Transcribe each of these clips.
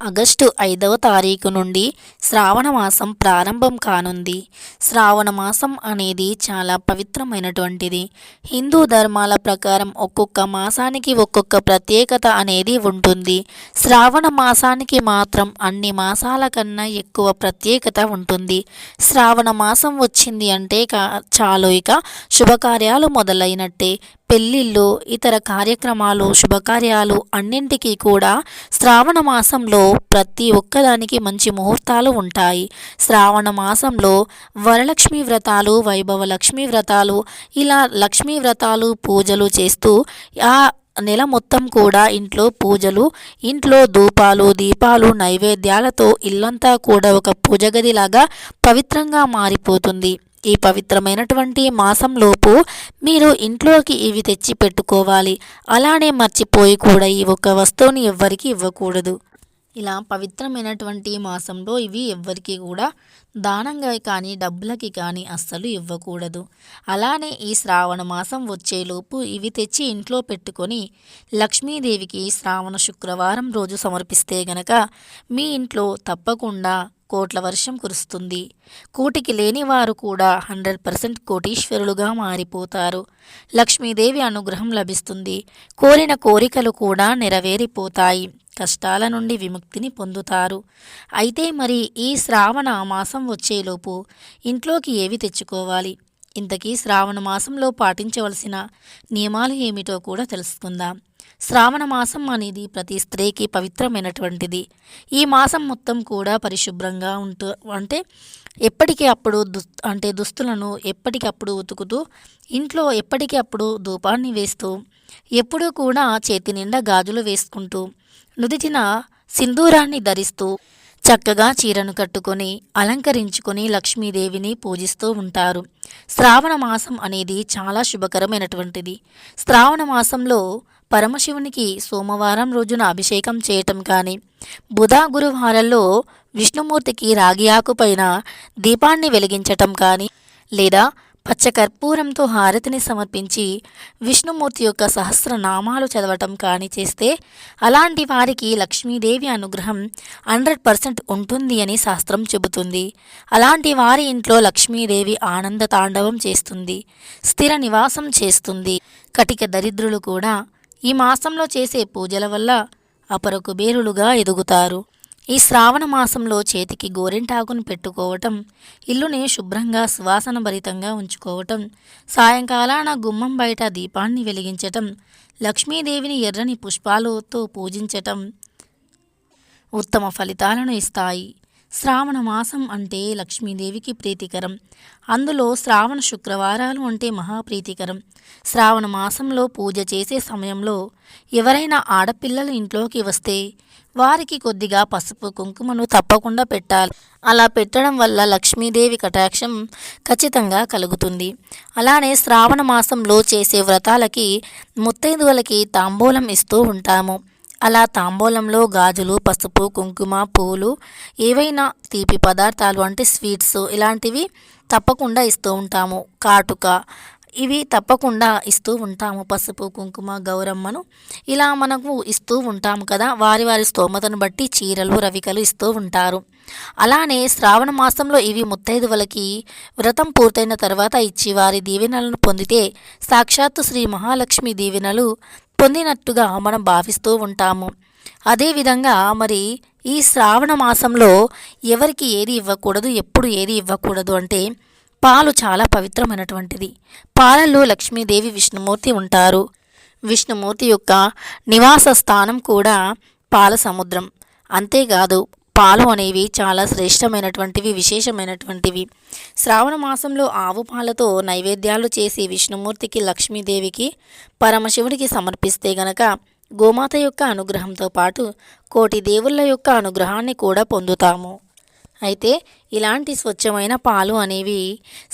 August ఐదవ తారీఖు నుండి శ్రావణ మాసం ప్రారంభం కానుంది. శ్రావణ మాసం అనేది చాలా పవిత్రమైనటువంటిది. హిందూ ధర్మాల ప్రకారం ఒక్కొక్క మాసానికి ఒక్కొక్క ప్రత్యేకత అనేది ఉంటుంది. శ్రావణ మాసానికి మాత్రం అన్ని మాసాల కన్నా ఎక్కువ ప్రత్యేకత ఉంటుంది. శ్రావణ మాసం వచ్చింది అంటే కా చాలు ఇక శుభకార్యాలు మొదలైనట్టే. పెళ్ళిళ్ళు ఇతర కార్యక్రమాలు శుభకార్యాలు అన్నింటికీ కూడా శ్రావణ మాసంలో ప్రతి ఒక్కదానికి మంచి ముహూర్తాలు ఉంటాయి. శ్రావణ మాసంలో వరలక్ష్మి వ్రతాలు వైభవ లక్ష్మీ వ్రతాలు ఇలా లక్ష్మీ వ్రతాలు పూజలు చేస్తూ ఆ నెల మొత్తం కూడా ఇంట్లో పూజలు ఇంట్లో ధూపాలు దీపాలు నైవేద్యాలతో ఇల్లంతా కూడా ఒక పూజ గదిలాగా పవిత్రంగా మారిపోతుంది. ఈ పవిత్రమైనటువంటి మాసంలోపు మీరు ఇంట్లోకి ఇవి తెచ్చి పెట్టుకోవాలి అలానే మర్చిపోయి కూడా ఈ ఒక్క వస్తువుని ఎవ్వరికి ఇవ్వకూడదు. ఇలా పవిత్రమైనటువంటి మాసంలో ఇవి ఎవ్వరికీ కూడా దానంగా కానీ డబ్బులకి కానీ అస్సలు ఇవ్వకూడదు. అలానే ఈ శ్రావణ మాసం వచ్చేలోపు ఇవి తెచ్చి ఇంట్లో పెట్టుకొని లక్ష్మీదేవికి శ్రావణ శుక్రవారం రోజు సమర్పిస్తే గనక మీ ఇంట్లో తప్పకుండా కోట్ల వర్షం కురుస్తుంది. కోటికి లేని వారు కూడా హండ్రెడ్ పర్సెంట్ కోటీశ్వరులుగా మారిపోతారు. లక్ష్మీదేవి అనుగ్రహం లభిస్తుంది. కోరిన కోరికలు కూడా నెరవేరిపోతాయి. కష్టాల నుండి విముక్తిని పొందుతారు. అయితే మరి ఈ శ్రావణ మాసం వచ్చేలోపు ఇంట్లోకి ఏవి తెచ్చుకోవాలి? ఇంతకీ శ్రావణ మాసంలో పాటించవలసిన నియమాలు ఏమిటో కూడా తెలుసుకుందాం. శ్రావణ మాసం అనేది ప్రతి స్త్రీకి పవిత్రమైనటువంటిది. ఈ మాసం మొత్తం కూడా పరిశుభ్రంగా ఉంటూ అంటే ఎప్పటికీ అప్పుడు దుస్ అంటే దుస్తులను ఎప్పటికప్పుడు ఉతుకుతూ ఇంట్లో ఎప్పటికీ అప్పుడు ధూపాన్ని వేస్తూ ఎప్పుడూ కూడా చేతి నిండా గాజులు వేసుకుంటూ నుదిటిన సింధూరాన్ని ధరిస్తూ చక్కగా చీరను కట్టుకొని అలంకరించుకొని లక్ష్మీదేవిని పూజిస్తూ ఉంటారు. శ్రావణ మాసం అనేది చాలా శుభకరమైనటువంటిది. శ్రావణ మాసంలో పరమశివునికి సోమవారం రోజున అభిషేకం చేయటం కానీ బుధ గురువారాల్లో విష్ణుమూర్తికి రాగి ఆకుపైన దీపాన్ని వెలిగించటం కానీ లేదా పచ్చకర్పూరంతో హారతిని సమర్పించి విష్ణుమూర్తి యొక్క సహస్రనామాలు చదవటం కానీ చేస్తే అలాంటి వారికి లక్ష్మీదేవి అనుగ్రహం హండ్రెడ్ పర్సెంట్ ఉంటుంది అని శాస్త్రం చెబుతుంది. అలాంటి వారి ఇంట్లో లక్ష్మీదేవి ఆనంద తాండవం చేస్తుంది స్థిర నివాసం చేస్తుంది. కటిక దరిద్రులు కూడా ఈ మాసంలో చేసే పూజల వల్ల అపర కుబేరులుగా ఎదుగుతారు. ఈ శ్రావణ మాసంలో చేతికి గోరింటాకును పెట్టుకోవటం ఇల్లుని శుభ్రంగా సువాసన భరితంగా ఉంచుకోవటం సాయంకాలాన గుమ్మం బయట దీపాన్ని వెలిగించటం లక్ష్మీదేవిని ఎర్రని పుష్పాలతో పూజించటం ఉత్తమ ఫలితాలను ఇస్తాయి. శ్రావణ మాసం అంటే లక్ష్మీదేవికి ప్రీతికరం. అందులో శ్రావణ శుక్రవారాలు అంటే మహాప్రీతికరం. శ్రావణ మాసంలో పూజ చేసే సమయంలో ఎవరైనా ఆడపిల్లలు ఇంట్లోకి వస్తే వారికి కొద్దిగా పసుపు కుంకుమను తప్పకుండా పెట్టాలి. అలా పెట్టడం వల్ల లక్ష్మీదేవి కటాక్షం ఖచ్చితంగా కలుగుతుంది. అలానే శ్రావణ మాసంలో చేసే వ్రతాలకి ముత్తైదువులకి తాంబూలం ఇస్తూ ఉంటాము. అలా తాంబూలంలో గాజులు పసుపు కుంకుమ పూలు ఏవైనా తీపి పదార్థాలు అంటే స్వీట్స్ ఇలాంటివి తప్పకుండా ఇస్తూ ఉంటాము. కాటుక ఇవి తప్పకుండా ఇస్తూ ఉంటాము. పసుపు కుంకుమ గౌరమ్మను ఇలా మనకు ఇస్తూ ఉంటాము కదా. వారి వారి స్తోమతను బట్టి చీరలు రవికలు ఇస్తూ ఉంటారు. అలానే శ్రావణ మాసంలో ఇవి ముత్తైదువులకి వ్రతం పూర్తయిన తర్వాత ఇచ్చి వారి దీవెనలను పొందితే సాక్షాత్తు శ్రీ మహాలక్ష్మి దీవెనలు పొందినట్టుగా మనం భావిస్తూ ఉంటాము. అదేవిధంగా మరి ఈ శ్రావణ మాసంలో ఎవరికి ఏది ఇవ్వకూడదు ఎప్పుడు ఏది ఇవ్వకూడదు అంటే పాలు చాలా పవిత్రమైనటువంటిది. పాలల్లో లక్ష్మీదేవి విష్ణుమూర్తి ఉంటారు. విష్ణుమూర్తి యొక్క నివాస స్థానం కూడా పాల సముద్రం అంతేకాదు పాలు అనేవి చాలా శ్రేష్టమైనటువంటివి విశేషమైనటువంటివి. శ్రావణ మాసంలో ఆవు పాలతో నైవేద్యాలు చేసి విష్ణుమూర్తికి లక్ష్మీదేవికి పరమశివుడికి సమర్పిస్తే గనక గోమాత యొక్క అనుగ్రహంతో పాటు కోటి దేవుళ్ళ యొక్క అనుగ్రహాన్ని కూడా పొందుతాము. అయితే ఇలాంటి స్వచ్ఛమైన పాలు అనేవి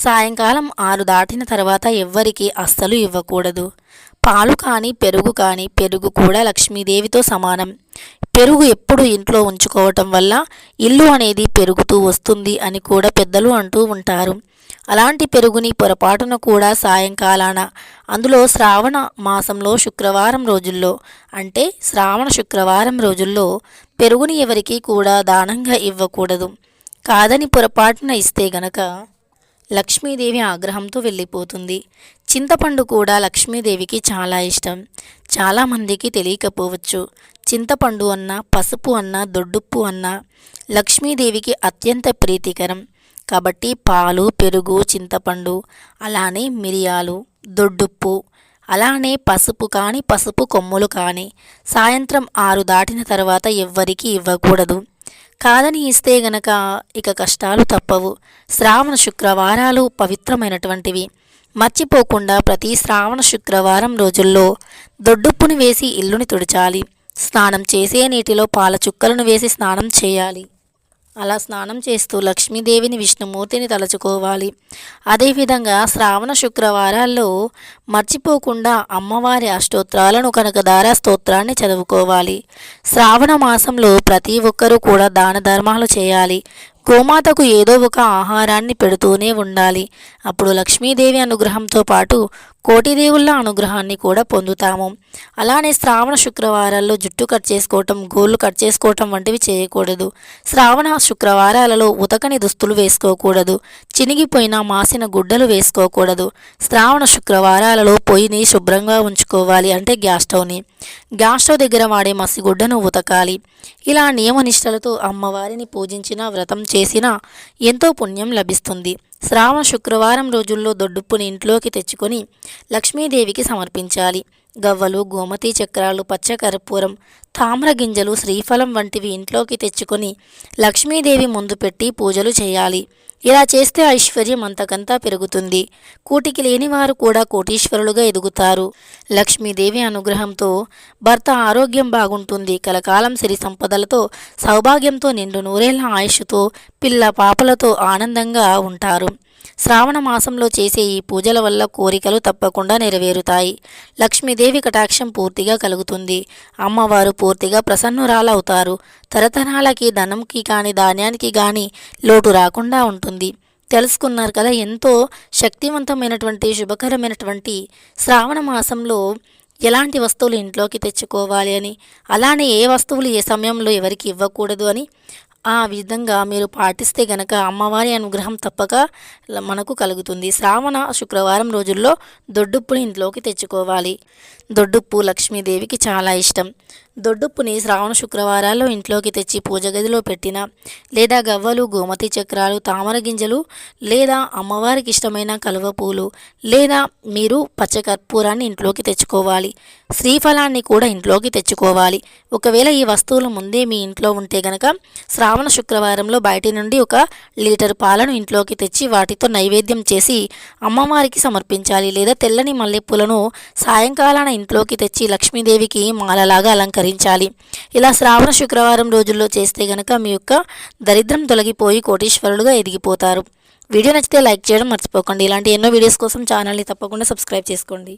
సాయంకాలం ఆరు దాటిన తర్వాత ఎవ్వరికి అస్సలు ఇవ్వకూడదు. పాలు కానీ పెరుగు కానీ పెరుగు కూడా లక్ష్మీదేవితో సమానం. పెరుగు ఎప్పుడు ఇంట్లో ఉంచుకోవటం వల్ల ఇల్లు అనేది పెరుగుతూ వస్తుంది అని కూడా పెద్దలు అంటూ ఉంటారు. అలాంటి పెరుగుని పొరపాటున కూడా సాయంకాలాన అందులో శ్రావణ మాసంలో శుక్రవారం రోజుల్లో అంటే శ్రావణ శుక్రవారం రోజుల్లో పెరుగుని ఎవరికి కూడా దానంగా ఇవ్వకూడదు. కాదని పొరపాటున ఇస్తే గనక లక్ష్మీదేవి ఆగ్రహంతో వెళ్ళిపోతుంది. చింతపండు కూడా లక్ష్మీదేవికి చాలా ఇష్టం. చాలామందికి తెలియకపోవచ్చు. చింతపండు అన్న పసుపు అన్న దొడ్డుప్పు అన్న లక్ష్మీదేవికి అత్యంత ప్రీతికరం. కాబట్టి పాలు పెరుగు చింతపండు అలానే మిరియాలు దొడ్డుప్పు అలానే పసుపు కానీ పసుపు కొమ్ములు కానీ సాయంత్రం ఆరు దాటిన తర్వాత ఎవ్వరికీ ఇవ్వకూడదు. కాదని ఇస్తే గనక ఇక కష్టాలు తప్పవు. శ్రావణ శుక్రవారాలు పవిత్రమైనటువంటివి. మర్చిపోకుండా ప్రతి శ్రావణ శుక్రవారం రోజుల్లో దొడ్డుప్పుని వేసి ఇల్లుని తుడిచాలి. స్నానం చేసే నీటిలో పాల చుక్కలను వేసి స్నానం చేయాలి. అలా స్నానం చేస్తూ లక్ష్మీదేవిని విష్ణుమూర్తిని తలుచుకోవాలి. అదేవిధంగా శ్రావణ శుక్రవారాల్లో మర్చిపోకుండా అమ్మవారి అష్టోత్రాలను కనకదార స్తోత్రాన్ని చదువుకోవాలి. శ్రావణ మాసంలో ప్రతి ఒక్కరూ కూడా దాన ధర్మాలు చేయాలి. గోమాతకు ఏదో ఒక ఆహారాన్ని పెడుతూనే ఉండాలి. అప్పుడు లక్ష్మీదేవి అనుగ్రహంతో పాటు కోటి దేవుళ్ళ అనుగ్రహాన్ని కూడా పొందుతాము. అలానే శ్రావణ శుక్రవారాల్లో జుట్టు కట్ చేసుకోవటం గోళ్ళు కట్ చేసుకోవటం వంటివి చేయకూడదు. శ్రావణ శుక్రవారాలలో ఉతకని దుస్తులు వేసుకోకూడదు. చినిగిపోయిన మాసిన గుడ్డలు వేసుకోకూడదు. శ్రావణ శుక్రవారాలలో పొయ్యిని శుభ్రంగా ఉంచుకోవాలి అంటే గ్యాస్ స్టవ్ని. గ్యాస్ స్టవ్ దగ్గర వాడే మసిగుడ్డను ఉతకాలి. ఇలా నియమనిష్టలతో అమ్మవారిని పూజించిన వ్రతం చేసినా ఎంతో పుణ్యం లభిస్తుంది. శ్రావణ శుక్రవారం రోజుల్లో దొడ్డుప్పుని ఇంట్లోకి తెచ్చుకొని లక్ష్మీదేవికి సమర్పించాలి. గవ్వలు గోమతి చక్రాలు పచ్చకర్పూరం తామ్ర గింజలు శ్రీఫలం వంటివి ఇంట్లోకి తెచ్చుకొని లక్ష్మీదేవి ముందు పెట్టి పూజలు చేయాలి. ఇలా చేస్తే ఐశ్వర్యం అంతకంతా పెరుగుతుంది. కూటికి లేని వారు కూడా కోటీశ్వరులుగా ఎదుగుతారు. లక్ష్మీదేవి అనుగ్రహంతో భర్త ఆరోగ్యం బాగుంటుంది. కలకాలం సిరి సంపదలతో సౌభాగ్యంతో నిండు నూరేళ్ళ ఆయుష్తో పిల్ల పాపలతో ఆనందంగా ఉంటారు. శ్రావణ మాసంలో చేసే ఈ పూజల వల్ల కోరికలు తప్పకుండా నెరవేరుతాయి. లక్ష్మీదేవి కటాక్షం పూర్తిగా కలుగుతుంది. అమ్మవారు పూర్తిగా ప్రసన్నురాలవుతారు. తరతరాలకి ధనంకి కానీ ధాన్యానికి కానీ లోటు రాకుండా ఉంటుంది. తెలుసుకున్నారు కదా ఎంతో శక్తివంతమైనటువంటి శుభకరమైనటువంటి శ్రావణ మాసంలో ఎలాంటి వస్తువులు ఇంట్లోకి తెచ్చుకోవాలి అని? అలానే ఏ వస్తువులు ఏ సమయంలో ఎవరికి ఇవ్వకూడదు అని? ఆ విధంగా మీరు పాటిస్తే గనక అమ్మవారి అనుగ్రహం తప్పక మనకు కలుగుతుంది. శ్రావణ శుక్రవారం రోజుల్లో దొడ్డుప్పుని ఇంట్లోకి తెచ్చుకోవాలి. దొడ్డుప్పు లక్ష్మీదేవికి చాలా ఇష్టం. దొడ్డుప్పుని శ్రావణ శుక్రవారాల్లో ఇంట్లోకి తెచ్చి పూజ గదిలో పెట్టిన లేదా గవ్వలు గోమతి చక్రాలు తామర గింజలు లేదా అమ్మవారికి ఇష్టమైన కలువ పూలు లేదా మీరు పచ్చకర్పూరాన్ని ఇంట్లోకి తెచ్చుకోవాలి. శ్రీఫలాన్ని కూడా ఇంట్లోకి తెచ్చుకోవాలి. ఒకవేళ ఈ వస్తువులు ముందే మీ ఇంట్లో ఉంటే గనక శ్రావణ శుక్రవారంలో బయటి నుండి ఒక లీటర్ పాలను ఇంట్లోకి తెచ్చి వాటితో నైవేద్యం చేసి అమ్మవారికి సమర్పించాలి లేదా తెల్లని మల్లెపూలను సాయంకాలాన ఇంట్లోకి తెచ్చి లక్ష్మీదేవికి మాలలాగా అలంకరించాలి ఇలా శ్రావణ శుక్రవారం రోజుల్లో చేస్తే గనక మీ యొక్క దరిద్రం తొలగిపోయి కోటీశ్వరులుగా ఎదిగిపోతారు. వీడియో నచ్చితే లైక్ చేయడం మర్చిపోకండి. ఇలాంటి ఎన్నో వీడియోస్ కోసం ఛానల్ని తప్పకుండా సబ్స్క్రైబ్ చేసుకోండి.